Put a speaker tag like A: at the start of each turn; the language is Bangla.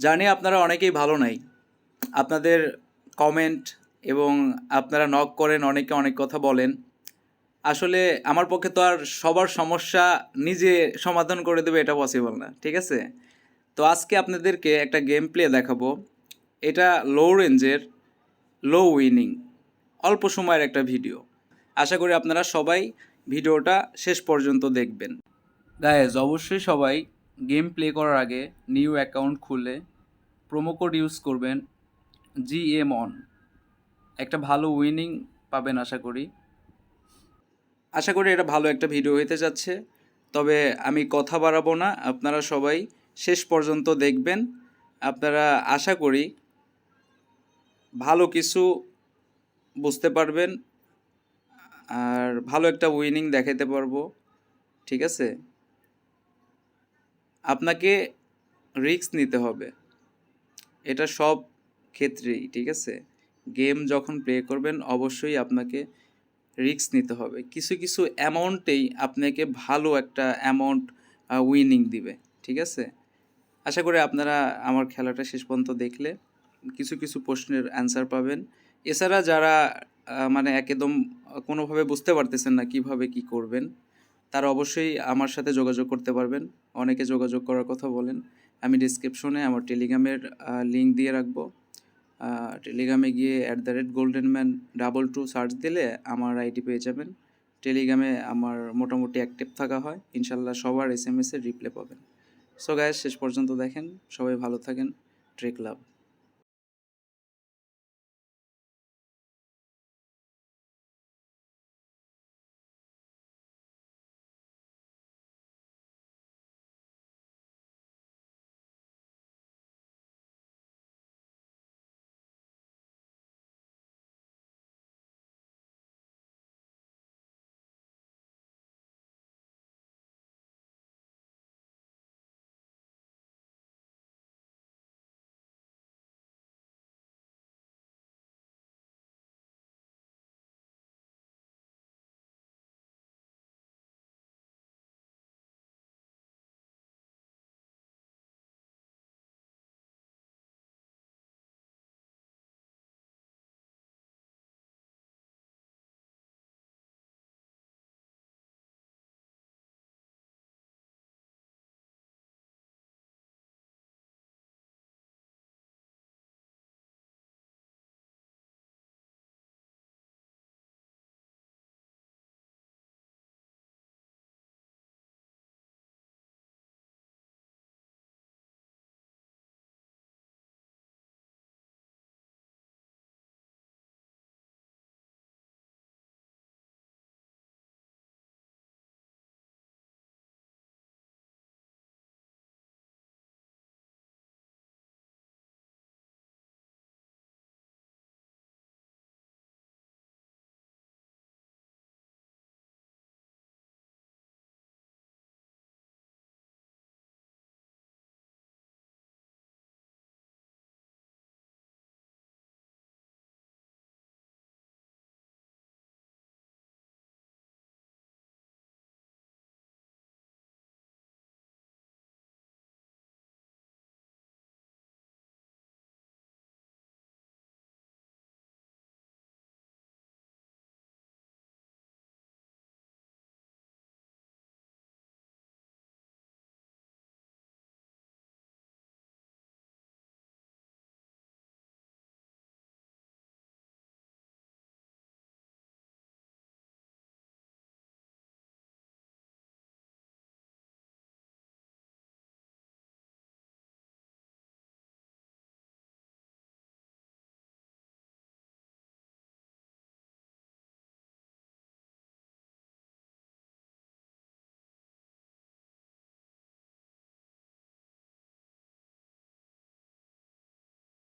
A: জানি আপনারা অনেকেই ভালো নাই। আপনাদের কমেন্ট এবং আপনারা নক করেন, অনেকে অনেক কথা বলেন। আসলে আমার পক্ষে তো আর সবার সমস্যা নিজে সমাধান করে দেবে এটা পসিবল না, ঠিক আছে? তো আজকে আপনাদেরকে একটা গেম প্লে দেখাবো। এটা লো রেঞ্জের লো উইনিং অল্প সময়ের একটা ভিডিও আশা করি আপনারা সবাই ভিডিওটা শেষ পর্যন্ত দেখবেন। গায়েজ অবশ্যই সবাই গেম প্লে করার আগে নিউ অ্যাকাউন্ট খুলে প্রোমো কোড ইউজ করবেন জিএম অন একটা ভালো উইনিং পাবেন আশা করি। আশা করি এটা ভালো একটা ভিডিও হইতে যাচ্ছে। তবে আমি কথা বাড়াবো না, আপনারা সবাই শেষ পর্যন্ত দেখবেন। আপনারা আশা করি ভালো কিছু বুঝতে পারবেন, আর ভালো একটা উইনিং দেখাতে পারব। ঠিক আছে? আপনাকে রিস্ক নিতে হবে। এটা সব ক্ষেত্রেই, ঠিক আছে? গেম যখন প্লে করবেন, অবশ্যই আপনাকে রিস্ক নিতে হবে। কিছু কিছু অ্যামাউন্টেই আপনাকে ভালো একটা অ্যামাউন্ট উইনিং দিবে, ঠিক আছে? আশা করি আপনারা আমার খেলাটা শেষ পর্যন্ত দেখলে। কিছু কিছু প্রশ্নের অ্যান্সার পাবেন। এছাড়া যারা মানে একদম কোনোভাবে বুঝতে পারতেছেন না কীভাবে কি করবেন, তারা অবশ্যই আমার সাথে যোগাযোগ করতে পারবেন। অনেকে যোগাযোগ করার কথা বলেন, আমি ডিসক্রিপশনে আমার টেলিগ্রামের লিঙ্ক দিয়ে রাখব। টেলিগ্রামে গিয়ে at the rate golden man double two search দিলে আমার আইডি পেয়ে যাবেন। টেলিগ্রামে আমার মোটামুটি অ্যাক্টিভ থাকা হয়। ইনশাল্লাহ সবার এস এম এসের রিপ্লে পাবেন। সো গায়ে শেষ পর্যন্ত দেখেন। সবাই ভালো থাকেন। ট্রেক লাভ